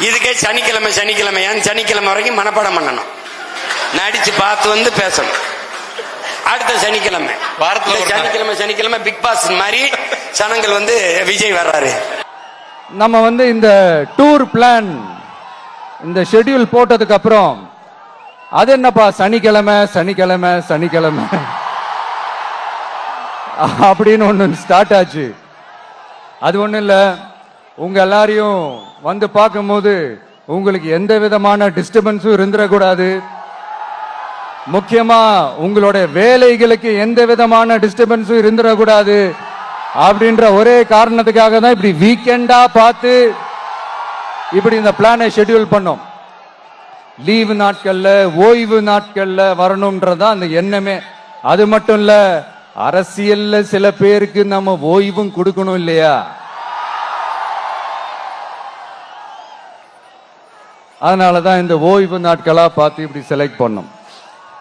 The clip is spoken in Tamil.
இதுக்கே சனிக்கிழமை சனிக்கிழமை ஏன் சனிக்கிழமை வரைக்கும் மனப்பாடம் பண்ணணும். நடிச்சு பார்த்து வந்து பேசணும். அடுத்த சனிக்கிழமை. வாரத்துல. சனிக்கிழமை சனிக்கிழமை பிக் பாஸ் மாதிரி சனங்கள் வந்து விஜய் வர்றாரு. நம்ம வந்து இந்த டூர் பிளான் இந்த ஷெட்யூல் போட்டதுக்கு அப்புறம் அது என்னப்பா சனிக்கிழமை சனிக்கிழமை சனிக்கிழமை? அப்படின்னு ஒன்று ஸ்டார்ட் ஆச்சு. அது ஒன்றும் இல்லை. உங்க எல்லாரையும் வந்து பார்க்கும்போது உங்களுக்கு எந்த விதமான டிஸ்டர்பன்ஸும் இருந்துடக்கூடாது முக்கியமா உங்களோட வேலைகளுக்கு எந்த விதமான டிஸ்டர்பன்ஸும் இருந்துடக்கூடாது அப்படின்ற ஒரே காரணத்துக்காக தான் இப்படி வீக்கெண்டா பார்த்து இப்படி இந்த பிளானை ஷெட்யூல் பண்ணோம். லீவு நாட்கள்ல ஓய்வு நாட்கள்ல வரணும்ன்றதான் அந்த எண்ணமே. அது மட்டும் இல்ல அரசியல்ல சில பேருக்கு நம்ம ஓய்வும் கொடுக்கணும் இல்லையா? அதனால தான் இந்த ஓய்வு நாட்களாக பார்த்து இப்படி செலக்ட் பண்ணோம்.